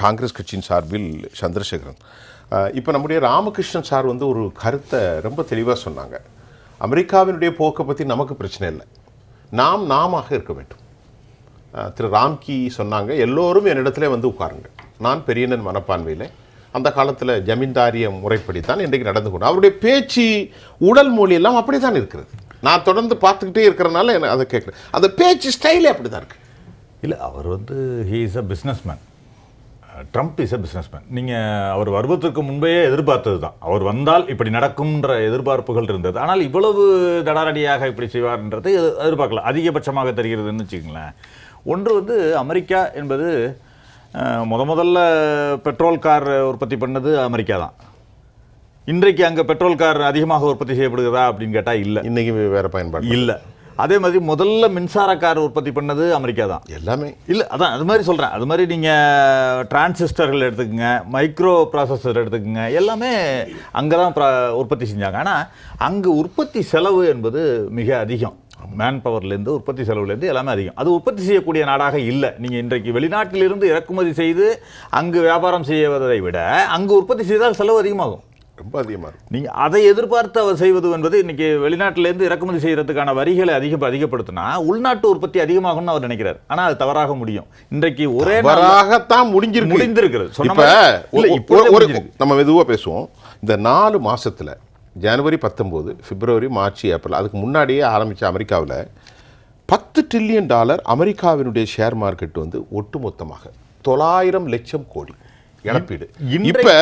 காங்கிரஸ் கட்சியின் சார்பில் சந்திரசேகரன். இப்போ நம்முடைய ராமகிருஷ்ணன் சார் வந்து ஒரு கருத்தை ரொம்ப தெளிவாக சொன்னாங்க. அமெரிக்காவினுடைய போக்கை பற்றி நமக்கு பிரச்சனை இல்லை. நாம் நாமாக இருக்க வேண்டும். திரு ராம்கி சொன்னாங்க எல்லோரும் என்னிடத்துல வந்து உட்காருங்க நான் பெரியனன் மனப்பான்மையில் அந்த காலத்தில் ஜமீன்தாரிய முறைப்படி தான் இன்றைக்கு நடந்து கொண்டு அவருடைய பேச்சு உடல் மொழி எல்லாம் அப்படி தான் இருக்கிறது. நான் தொடர்ந்து பார்த்துக்கிட்டே இருக்கிறனால எனக்கு அதை கேட்குறேன். அந்த பேச்சு ஸ்டைலே அப்படி தான் இருக்குது இல்லை அவர் வந்து he is a businessman Trump is a businessman நீங்கள் அவர் வருவதற்கு முன்பே எதிர்பார்த்தது தான் அவர் வந்தால் இப்படி நடக்கும்ன்ற எதிர்பார்ப்புகள் இருந்தது. ஆனால் இவ்வளவு தடாரடியாக இப்படி செய்வார்ன்றது எது- எதிர்பார்க்கல. அதிகபட்சமாக தெரிகிறதுன்னு வச்சுக்கங்களேன். ஒன்று வந்து அமெரிக்கா என்பது முத முதல்ல பெட்ரோல் கார் உற்பத்தி பண்ணது அமெரிக்கா தான் இன்றைக்கு அங்கே பெட்ரோல் கார் அதிகமாக உற்பத்தி செய்யப்படுகிறதா அப்படின்னு கேட்டால் இல்லை. இன்னைக்கு வேற பயன்பாடு. இல்லை. அதே மாதிரி முதல்ல மின்சார கார் உற்பத்தி பண்ணது அமெரிக்கா தான். எல்லாமே. இல்லை அதான் அது மாதிரி சொல்கிறேன் அது மாதிரி நீங்கள் டிரான்சிஸ்டர்கள் எடுத்துக்கங்க மைக்ரோ ப்ராசஸர் எடுத்துக்கங்க எல்லாமே அங்கே தான் ப்ரா- உற்பத்தி செஞ்சாங்க. ஆனால் அங்கே உற்பத்தி செலவு என்பது மிக அதிகம். மேன் பவர்லேருந்து உற்பத்தி செலவுலேருந்து எல்லாமே அதிகம். அது உற்பத்தி செய்யக்கூடிய நாடாக இல்லை. நீங்கள் இன்றைக்கு வெளிநாட்டிலிருந்து இறக்குமதி செய்து அங்கு வியாபாரம் செய்வதை விட அங்கு உற்பத்தி செய்தால் செலவு அதிகமாகும். ரொம்ப அதிகமாக இருக்கும். நீங்கள் அதை எதிர்பார்த்து அவர் செய்வது என்பது இன்னைக்கு வெளிநாட்டிலேருந்து இறக்குமதி செய்யறதுக்கான வரிகளை அதிக அதிகப்படுத்தினா உள்நாட்டு உற்பத்தி அதிகமாகும்னு அவர் நினைக்கிறார். ஆனால் அது தவறாக முடியும். இன்றைக்கு ஒரே நாள்ல வராகத்தான் முடிஞ்சிருக்கு. முடிந்திருக்கிறது. இப்ப ஒரு-. நம்ம மெதுவா பேசுவோம். இந்த நாலு மாசத்துல ஜனவரி பத்தொம்போது பிப்ரவரி மார்ச் ஏப்ரல் அதுக்கு முன்னாடியே ஆரம்பிச்ச அமெரிக்காவில் பத்து ட்ரில்லியன் டாலர் அமெரிக்காவினுடைய ஷேர் மார்க்கெட் வந்து ஒட்டுமொத்தமாக தொள்ளாயிரம் லட்சம் கோடி. இழப்பீடு. இப்ப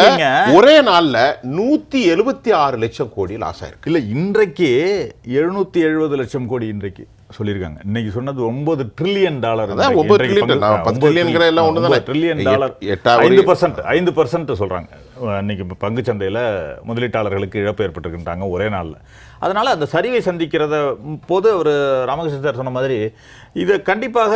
ஒரே நாள்ல நூத்தி எழுபத்தி ஆறு லட்சம் கோடி லாஸ் ஆயிருக்கு. இல்லை இன்றைக்கு எழுநூத்தி எழுபது லட்சம் கோடி இன்றைக்கு சொல்லியிருக்காங்க. இன்னைக்கு சொன்னது ஒன்பது ட்ரில்லியன் டாலர் ஒன்பது trillion எட்- டாலர் ஐந்து பர்சன்ட் ஐந்து பர்சன்ட் சொல்கிறாங்க இன்றைக்கி இப்போ பங்குச்சந்தையில் முதலீட்டாளர்களுக்கு இழப்பு ஏற்பட்டிருக்கின்றாங்க ஒரே நாளில். அதனால் அந்த சரிவை சந்திக்கிறத போது அவர் ராமகிருஷ்ணன் சார் சொன்ன மாதிரி இதை கண்டிப்பாக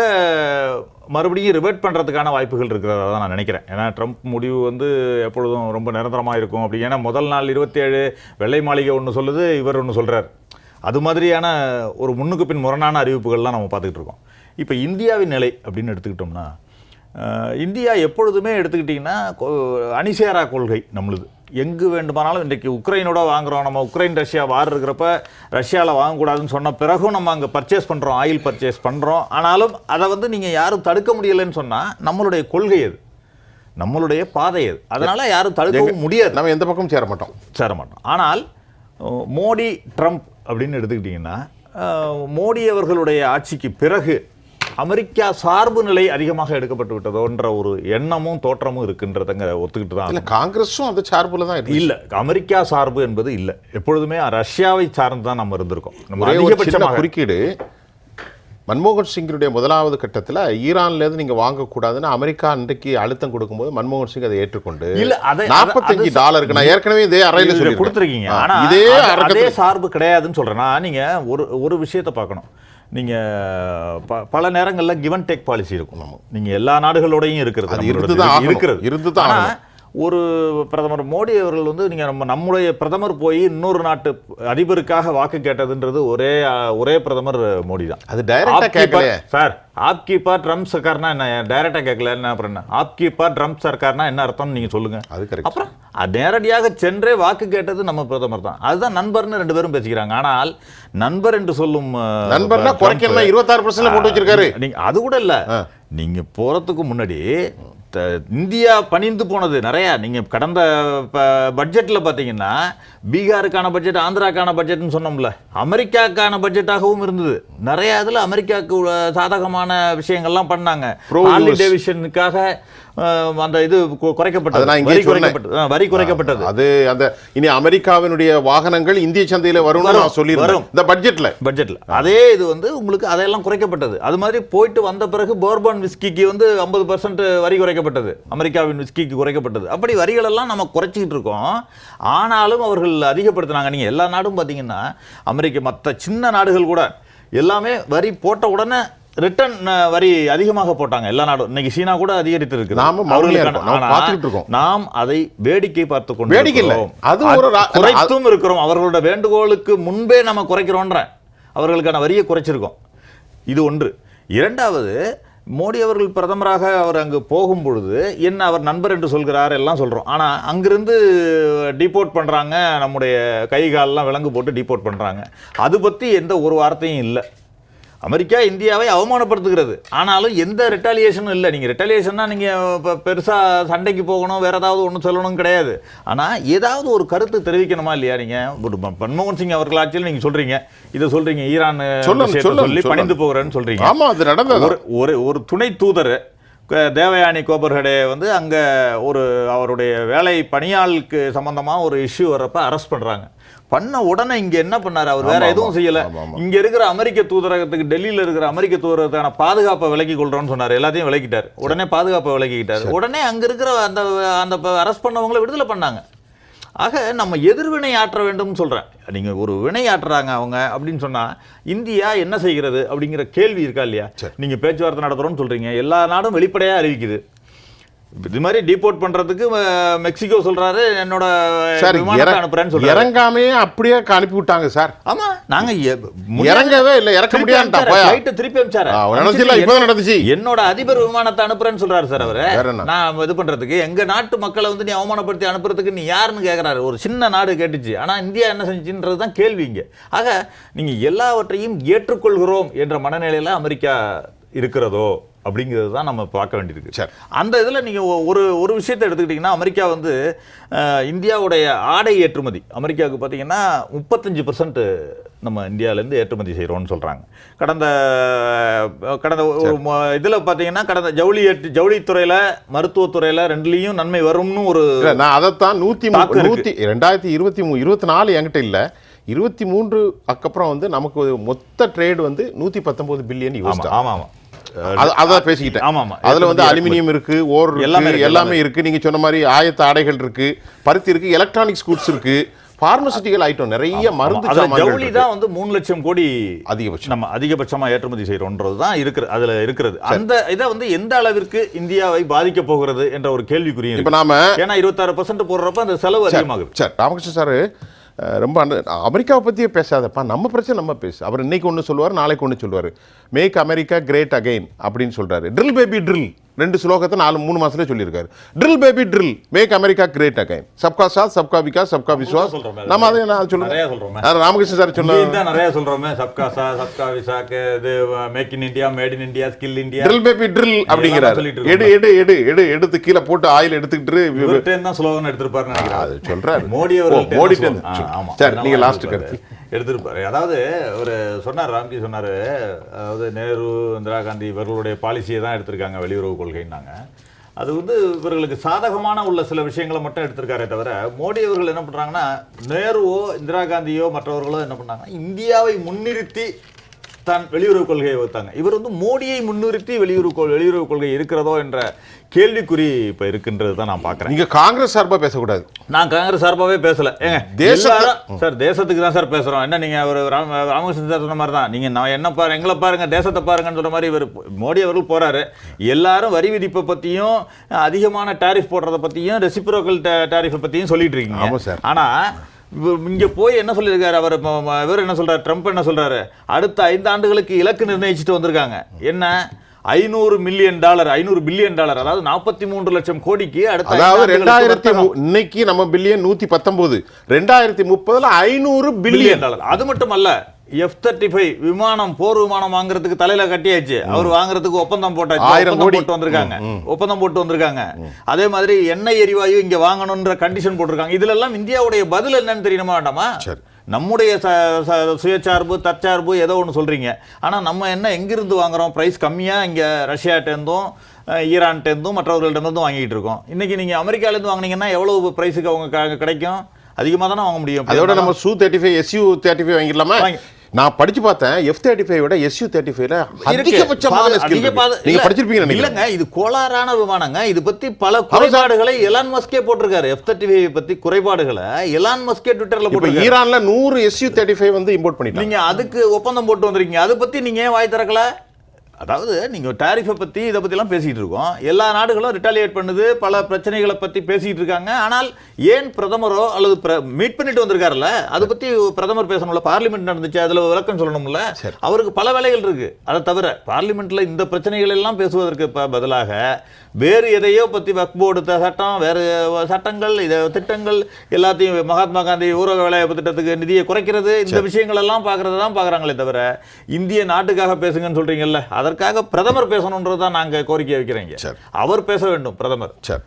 மறுபடியும் ரிவர்ட் பண்ணுறதுக்கான வாய்ப்புகள் இருக்கிறதா தான் நான் நினைக்கிறேன். ஏன்னா ட்ரம்ப் முடிவு வந்து எப்பொழுதும் ரொம்ப நிரந்தரமாக இருக்கும் அப்படி. ஏன்னா முதல் நாள் இருபத்தேழு வெள்ளை மாளிகை ஒன்று சொல்லுது இவர் ஒன்று சொல்கிறார் அது மாதிரியான ஒரு முன்னுக்கு பின் முரணான அறிவிப்புகள்லாம் நம்ம பார்த்துக்கிட்டு இருக்கோம். இப்போ இந்தியாவின் நிலை அப்படின்னு எடுத்துக்கிட்டோம்னா இந்தியா எப்பொழுதுமே எடுத்துக்கிட்டிங்கன்னா அணிசேரா கொள்கை நம்மளுது. எங்கு வேண்டுமானாலும் இன்றைக்கு உக்ரைனோட வாங்குறோம். நம்ம உக்ரைன் ரஷ்யா வார் இருக்கிறப்ப ரஷ்யாவில் வாங்கக்கூடாதுன்னு சொன்ன பிறகும் நம்ம அங்கே பர்ச்சேஸ் பண்ணுறோம் ஆயில் பர்ச்சேஸ் பண்ணுறோம் ஆனாலும் அதை வந்து நீங்கள் யாரும் தடுக்க முடியலைன்னு சொன்னால் நம்மளுடைய கொள்கை அது நம்மளுடைய பாதை அது அதனால் யாரும் தடுக்கவும் முடியாது. நம்ம எந்த பக்கமும் சேர மாட்டோம். சேர மாட்டோம். ஆனால் மோடி ட்ரம்ப் அப்படின்னு எடுத்துக்கிட்டிங்கன்னா மோடி அவர்களுடைய ஆட்சிக்கு பிறகு அமெரிக்கா சார்பு நிலை அதிகமாக எடுக்கப்பட்டு விட்டதோன்ற ஒரு எண்ணமும் தோற்றமும் இருக்குன்றதங்க ஒத்துக்கிட்டு தான் இல்ல காங்கிரஸும் அந்த சார்புல தான் இல்ல அமெரிக்கா சார்பு என்பது இல்லை. எப்பொழுதுமே ரஷ்யாவை சார்ந்து தான் நம்ம இருந்திருக்கோம். நம்ம அதிகபட்சமாக குறுக்கீடு. மன்மோகன் சிங்கினுடைய முதலாவது கட்டத்தில் ஈரான்ல இருந்து நீங்க வாங்கக்கூடாதுன்னு அமெரிக்கா அன்றைக்கு அழுத்தம் கொடுக்கும்போது மன்மோகன் சிங் அதை ஏற்றுக்கொண்டு இல்ல அதை நாற்பத்தஞ்சு டாலருக்கு நான் ஏற்கனவே இதே அறையில சொல்லி கொடுத்துருக்கீங்க. ஆனா இதே அது- சார்பு கிடையாதுன்னு சொல்றேன். நான் நீங்க ஒரு ஒரு விஷயத்தை பார்க்கணும். நீங்க ப- பல நேரங்கள்ல கிவன் டேக் பாலிசி இருக்கும் நீங்க எல்லா நாடுகளோடையும் இருக்கிறது. இருக்கிறது இருந்துதான் ஆனா, ஆகணும். ஒரு பிரதமர் மோடி அவர்கள் வந்து நீங்க நம்ம நம்முடைய பிரதமர் போய் இன்னொரு நாட்டு அதிபருக்காக வாக்கு கேட்டதுன்றது ஒரே ஒரே பிரதமர் மோடி தான். அது டைரக்டா ஆப் கி கேட்கலையே. பார்- சார் ஆப் கி பார் ட்ரம்ப் சர்க்கார்னா என்ன டைரக்டா கேட்கல? என்ன அப்புறம் என்ன? ஆப் கி பார் ட்ரம்ப் சர்க்கார்னா என்ன அர்த்தம்னு நீங்க சொல்லுங்க. அது கரெக்ட் அப்புறம் நேரடியாக சென்றே வாக்கு கேட்டது நம்ம பிரதமர் தான். அதுதான் நண்பர்னு ரெண்டு பேரும் பேசிக்கிறாங்க. ஆனால் நண்பர் என்று சொல்லும் நண்பர்னா ட்ரம்ப், குறைக்கணும் இருபத்தாறு பர்சன்ட் போட்டு வச்சிருக்காரு. நீங்க அது கூட இல்ல. நீங்க போறதுக்கு முன்னாடி இந்தியா பணிந்து போனது நிறைய. நீங்க கடந்த ப- பட்ஜெட்ல பாத்தீங்கன்னா பீகாருக்கான பட்ஜெட் ஆந்திராக்கான பட்ஜெட்னு சொன்னோம்ல. அமெரிக்காக்கான பட்ஜெட்டாகவும் இருந்தது. நிறைய இதுல அமெரிக்காவுக்கு சாதகமான விஷயங்கள்லாம் பண்ணாங்க. டேவிஷனுக்காக அந்த இது குறைக்கப்பட்டது. வரி. குறைக்கப்பட்டது. வரி குறைக்கப்பட்டது. அது அந்த இனி அமெரிக்காவினுடைய வாகனங்கள் இந்திய சந்தையில வரும்னு வரும், நான் சொல்லியிருந்தேன். இந்த பட்ஜெட்ல. பட்ஜெட்ல. அதே இது வந்து உங்களுக்கு அதெல்லாம் குறைக்கப்பட்டது. அது மாதிரி போயிட்டு வந்த பிறகு போர்பன் விஸ்கிக்கு வந்து ஐம்பது பர்சன்ட் வரி குறைக்கப்பட்டது. அமெரிக்காவின் விஸ்கிக்கு குறைக்கப்பட்டது. அப்படி வரிகள் எல்லாம் நம்ம குறைச்சிக்கிட்டு இருக்கோம். ஆனாலும் அவர்கள் அதிகப்படுத்தினாங்க. நீங்க எல்லா நாடும் பார்த்தீங்கன்னா அமெரிக்க மற்ற சின்ன நாடுகள் கூட எல்லாமே வரி போட்ட உடனே ரிட்டர்ன் வரி அதிகமாக போட்டாங்க எல்லா நாடும். இன்னைக்கு சீனா கூட அதிகரித்து இருக்கு நாம மௌனியா இருக்கோம். நாம பார்த்துக்கிட்டு இருக்கோம். நாம் அதை வேடிக்கை பார்த்து கொண்டு வேடிக்கை இல்ல. அது ஒரு குறைத்தும் இருக்கிறோம். அவர்களோட வேண்டுகோளுக்கு முன்பே நம்ம குறைக்கிறோன்ற. அவர்களுக்கான வரியை குறைச்சிருக்கோம். இது ஒன்று. இரண்டாவது மோடி அவர்கள் பிரதமராக அவர் அங்கு போகும் பொழுது என்ன அவர் நண்பர் என்று சொல்கிறார் எல்லாம் சொல்கிறோம் ஆனால் அங்கிருந்து டிபோர்ட் பண்ணுறாங்க நம்முடைய கை காலெல்லாம் விலங்கு போட்டு டிபோர்ட் பண்ணுறாங்க அது பற்றி எந்த ஒரு வார்த்தையும் இல்லை. அமெரிக்கா இந்தியாவை அவமானப்படுத்துகிறது. ஆனாலும் எந்த ரெட்டாலியேஷனும் இல்லை. நீங்கள் ரெட்டாலியேஷன்னா நீங்கள் இப்போ பெருசாக சண்டைக்கு போகணும் வேற ஏதாவது ஒன்று சொல்லணும் கிடையாது. ஆனால் ஏதாவது ஒரு கருத்து தெரிவிக்கணுமா இல்லையா நீங்கள் மன்மோகன் சிங் அவர்கள் ஆட்சியில் நீங்கள் சொல்கிறீங்க இதை சொல்கிறீங்க ஈரான் சொல்லி. பணிந்து போகிறேன்னு சொல்கிறீங்க ஆமா அது நடந்தது? ஒரு ஒரு ஒரு துணை தூதர் தேவயானி கோபர்ஹடே வந்து அங்கே ஒரு அவருடைய வேலை பணியாளுக்கு சம்பந்தமாக ஒரு இஷ்யூ வர்றப்ப அரெஸ்ட் பண்ணுறாங்க பண்ண உடனே இங்க என்ன பண்ணாரு? அவர் வேற எதுவும். செய்யல. இங்க இருக்கிற அமெரிக்க தூதரகத்துக்கு டெல்லியில இருக்கிற அமெரிக்க தூதரகத்துக்கான பாதுகாப்பை விலக்கி கொள்றோம்னு சொன்னாரு. எல்லாத்தையும் விலக்கிட்டார். உடனே பாதுகாப்பை விலக்கிட்டார் உடனே அங்க இருக்கிற அந்த அந்த அரெஸ்ட் பண்ணவங்களை விடுதலை பண்ணாங்க. ஆக நம்ம எதிர்வினை ஆற்ற வேண்டும்னு சொல்றேன். நீங்க ஒரு வினை ஆற்றுறாங்க அவங்க அப்படின்னு சொன்னா இந்தியா என்ன செய்கிறது அப்படிங்கிற கேள்வி இருக்கா இல்லையா? நீங்க பேச்சுவார்த்தை நடத்துறோம்னு சொல்றீங்க. எல்லா நாடும் வெளிப்படையா அறிவிக்குது. இது மாதிரி டிபோர்ட் பண்றதுக்கு மெக்சிகோ சொல்றாரு என்னோட அனுப்புறேன்னு சொல்றாரு இறங்காமே அப்படியே அனுப்பி விட்டாங்க சார் ஆமா நாங்க இறங்கவே இல்லை இறக்க. போயா flight திருப்பி அனுப்பிச்சாரு. இப்பதான் நடந்துச்சு. என்னோட அதிபர் விமானத்தை அனுப்புறேன்னு சொல்றாரு சார் அவரு? நான் இது பண்றதுக்கு எங்க நாட்டு மக்களை வந்து நீ அவமானப்படுத்தி அனுப்புறதுக்கு நீ யாருன்னு கேக்குறாரு ஒரு சின்ன நாடு கேட்டுச்சு ஆனா இந்தியா என்ன செஞ்சுன்றது தான் கேள்வி இங்க ஆக நீங்க எல்லாவற்றையும் ஏற்றுக்கொள்கிறோம் என்ற மனநிலையில அமெரிக்கா இருக்கிறதோ அப்படிங்கிறது தான் நம்ம பார்க்க வேண்டியிருக்கு. சரி. அந்த இதில் நீங்கள் ஒரு ஒரு விஷயத்தை எடுத்துக்கிட்டிங்கன்னா அமெரிக்கா வந்து இந்தியாவுடைய ஆடை ஏற்றுமதி அமெரிக்காவுக்கு பார்த்தீங்கன்னா முப்பத்தஞ்சு பர்சன்ட் நம்ம இந்தியாவிலேருந்து ஏற்றுமதி செய்கிறோம்னு சொல்கிறாங்க கடந்த கடந்த ஒரு இதில் பார்த்தீங்கன்னா கடந்த ஜவுளி ஏற்று ஜவுளித்துறையில் மருத்துவத்துறையில் ரெண்டுலேயும் நன்மை வரும்னு ஒரு நான் அதைத்தான் இருக்கு. நூத்தி ரெண்டாயிரத்தி இருபத்தி மூ இருபத்தி நாலு என்கிட்ட இல்ல. இருபத்தி மூன்று அதுக்கப்புறம் வந்து நமக்கு மொத்த ட்ரேட் வந்து நூத்தி பத்தொன்பது பில்லியன் ஆமாம் ஆமாம் அதான் பேசிக்கிட்டேன். ஆமா, ஆமா. அதுல வந்து அலுமினியம் இருக்கு ஓர் எல்லாமே எல்லாமே இருக்கு. நீங்க சொன்ன மாதிரி ஆயத்த ஆடைகள் இருக்கு பருத்தி இருக்கு எலக்ட்ரானிக்ஸ் கூட்ஸ் இருக்கு. பார்மசிட்டிக்கல் ஐட்டம் நிறைய மருந்து ஜவுளி. தான் வந்து மூணு லட்சம் கோடி அதிகபட்சம். நம்ம அதிகபட்சமா ஏற்றுமதி செய்கிறோன்றது தான் இருக்கிற அதுல இருக்கிறது. அந்த இதை வந்து எந்த அளவிற்கு இந்தியாவை பாதிக்க போகிறது என்ற ஒரு கேள்விக்குறியும் இப்ப. நாம ஏன்னா இருபத்தாறு பர்சன்ட் போடுறப்ப அந்த செலவு அதிகமாகுது. சார் ராமகிருஷ்ணன் சார் ரொம்ப அந்த அமெரிக்காவை பற்றியே பேசாதப்பா. நம்ம பிரச்சனை நம்ம பேசு. அவர் இன்றைக்கி ஒன்று சொல்லுவார் நாளைக்கு ஒன்று சொல்லுவார். மேக் அமெரிக்கா கிரேட் அகைன் அப்படின்னு சொல்கிறாரு ட்ரில் பேபி ட்ரில் ரெண்டு ஸ்லோகத்தை நாலு மூணு மாசத்துல சொல்லியிருக்காரு. Drill baby drill make America great again சப்கா சாத் சப்கா விகாஸ் சப்கா விஸ்வாஸ். நம்ம அதை நான். அது ராமகிருஷ்ணன் சார் தான் நிறைய சொல்றோமே. சப்கா சா சப்கா விசாக்கு இது make in India made in India skill India drill baby drill அப்படிங்கிறாரு. எடு எடு எடு எடு எடுத்து கீழே போட்டு ஆயில் எடுத்துக்கிட்டு தான் ஸ்லோகன் எடுத்திருப்பாருன்னு நினைக்கிறேன். அது சொல்றாரு. மோடி மோடிட்ட இருந்து. சரி நீங்க லாஸ்ட் கருத்து. எடுத்துருப்பார். அதாவது ஒரு சொன்னார் ராம்ஜி சொன்னார் அதாவது நேரு இந்திரா காந்தி இவர்களுடைய பாலிசியை தான் எடுத்திருக்காங்க வெளியுறவு கொள்கைன்னாங்க. அது வந்து இவர்களுக்கு சாதகமான உள்ள சில விஷயங்களை மட்டும் எடுத்திருக்காரே தவிர மோடி அவர்கள் என்ன பண்ணுறாங்கன்னா நேருவோ இந்திரா காந்தியோ மற்றவர்களோ என்ன பண்ணாங்கன்னா இந்தியாவை முன்னிறுத்தி தான் வெளியுறவு கொள்கையை வைத்தாங்க இவர் வந்து மோடியை முன்னிறுத்தி வெளியுறவு கொள் வெளியுறவு கொள்கை இருக்கிறதோ என்ற கேள்விக்குறி இப்ப இருக்கின்றது தான் நான் பார்க்குறேன் நீங்க காங்கிரஸ் சார்பா பேசக்கூடாது. நான் காங்கிரஸ் சார்பாவே பேசல. ஏங்க எல்லாரும் சார் தேசத்துக்கு தான் சார் பேசுறோம். என்ன நீங்க ஒரு ராம ராமகிருஷ்ணன் சார் சொன்ன மாதிரி தான். நீங்க நான் என்ன பாரு எங்களை பாருங்க தேசத்தை பாருங்கன்னு சொல்ற மாதிரி இவர் மோடி அவர்கள் போறாரு. எல்லாரும் வரி விதிப்பை பத்தியும் அதிகமான டாரிஃப் போடுறத பத்தியும் ரெசிப்ரோக்கல் டாரிஃபை பத்தியும் சொல்லிட்டு இருக்கீங்க. சார். ஆனா இவ- இங்க போய் என்ன சொல்லியிருக்காரு? அவர் இவர் என்ன சொல்றாரு? ட்ரம்ப் என்ன சொல்றாரு? அடுத்த ஐந்து ஆண்டுகளுக்கு இலக்கு நிர்ணயிச்சுட்டு வந்திருக்காங்க. என்ன? ஐநூறு மில்லியன் டாலர் ஐநூறு பில்லியன் டாலர் அதாவது நாற்பத்தி மூன்று லட்சம் கோடிக்கு அடுத்த அதாவது ரெண்டாயிரத்தி. இன்னைக்கு நம்ம பில்லியன் நூத்தி பத்தொன்பது. ரெண்டாயிரத்தி முப்பதுல ஐநூறு பில்லியன் பில்லியன் டாலர் அது மட்டும் அல்ல எஃப் தேர்ட்டி ஃபைவ் விமானம் போர் விமானம் வாங்குறதுக்கு தலையில கட்டியாச்சு. அவர் வாங்குறதுக்கு ஒப்பந்தம் போட்டாச்சு. ஆயிரம் கோடி. போட்டு வந்திருக்காங்க. ஒப்பந்தம் போட்டு வந்திருக்காங்க. அதே மாதிரி எண்ணெய் எரிவாயு இங்க வாங்கணும்ன்ற கண்டிஷன் போட்டிருக்காங்க. இதுல எல்லாம் இந்தியாவுடைய பதில் என்னன்னு தெரியுமா வேண்டாமா. நம்முடைய சுயசார்பு தற்சார்பு ஏதோ ஒன்று சொல்றீங்க. ஆனா நம்ம என்ன எங்கிருந்து வாங்குறோம்? பிரைஸ் கம்மியா? இங்க ரஷ்யாட்டேருந்தும் ஈரான்ட்டேருந்தும் மற்றவர்களிடமிருந்தும் வாங்கிட்டு இருக்கோம். இன்னைக்கு நீங்க அமெரிக்காலேருந்து வாங்குனீங்கன்னா எவ்வளவு பிரைஸுக்கு அவங்க கிடைக்கும்? அதிகமாக தானே வாங்க முடியும். அதோட நம்ம SU thirty five SU thirty five வாங்கிடலாமா? வாங்கி- நான் படிச்சு பார்த்தேன் எஃப் தேர்ட்டி ஃபைவ் விட எஸ்யூ தேர்ட்டி ஃபைவ்ல. அதிகபட்சமான நீங்க படிச்சிருப்பீங்க இல்லங்க இது கோளாறான விமானங்க. இது பத்தி பல குறைபாடுகளை எலான் மஸ்கே போட்டிருக்காரு. எஃப் தேர்ட்டி ஃபைவ் பத்தி குறைபாடுகளை எலான் மஸ்கே ட்விட்டர்ல போட்டிருக்காரு. ஈரான்ல நூறு எஸ்யூ தேர்ட்டி ஃபைவ் வந்து இம்போர்ட் பண்ணிட்டாங்க. நீங்க அதுக்கு ஒப்பந்தம் போட்டு வந்திருக்கீங்க. அதை பத்தி நீங்க ஏன் வாய் திறக்கல? அதாவது நீங்கள் டாரிஃபை பற்றி இதை பற்றிலாம் பேசிகிட்டு இருக்கோம். எல்லா நாடுகளும் ரிட்டாலியேட் பண்ணுது பல பிரச்சனைகளை பற்றி பேசிகிட்டு இருக்காங்க. ஆனால் ஏன் பிரதமரோ அல்லது மீட் பண்ணிட்டு வந்திருக்காருல்ல? அதை பற்றி பிரதமர் பேசணும்ல? பார்லிமெண்ட் நடந்துச்சு அதில் விளக்கம் சொல்லணும்ல? அவருக்கு பல வேலைகள் இருக்கு. அதை தவிர பார்லிமெண்ட்டில் இந்த பிரச்சனைகள் எல்லாம் பேசுவதற்கு பதிலாக வேறு எதையோ பற்றி வக்ஃப் போர்டு சட்டம் வேறு சட்டங்கள் இதை திட்டங்கள் எல்லாத்தையும் மகாத்மா காந்தி ஊரக வேலைவாய்ப்பு திட்டத்துக்கு நிதியை குறைக்கிறது. இந்த விஷயங்கள் எல்லாம் பார்க்கறது தான் பார்க்குறாங்களே தவிர இந்திய நாட்டுக்காக பேசுங்கன்னு சொல்றீங்கல்ல? அதற்காக பிரதமர் பேசணுன்றது தான் நாங்கள் கோரிக்கை வைக்கிறீங்க. அவர் பேச வேண்டும் பிரதமர். சரி.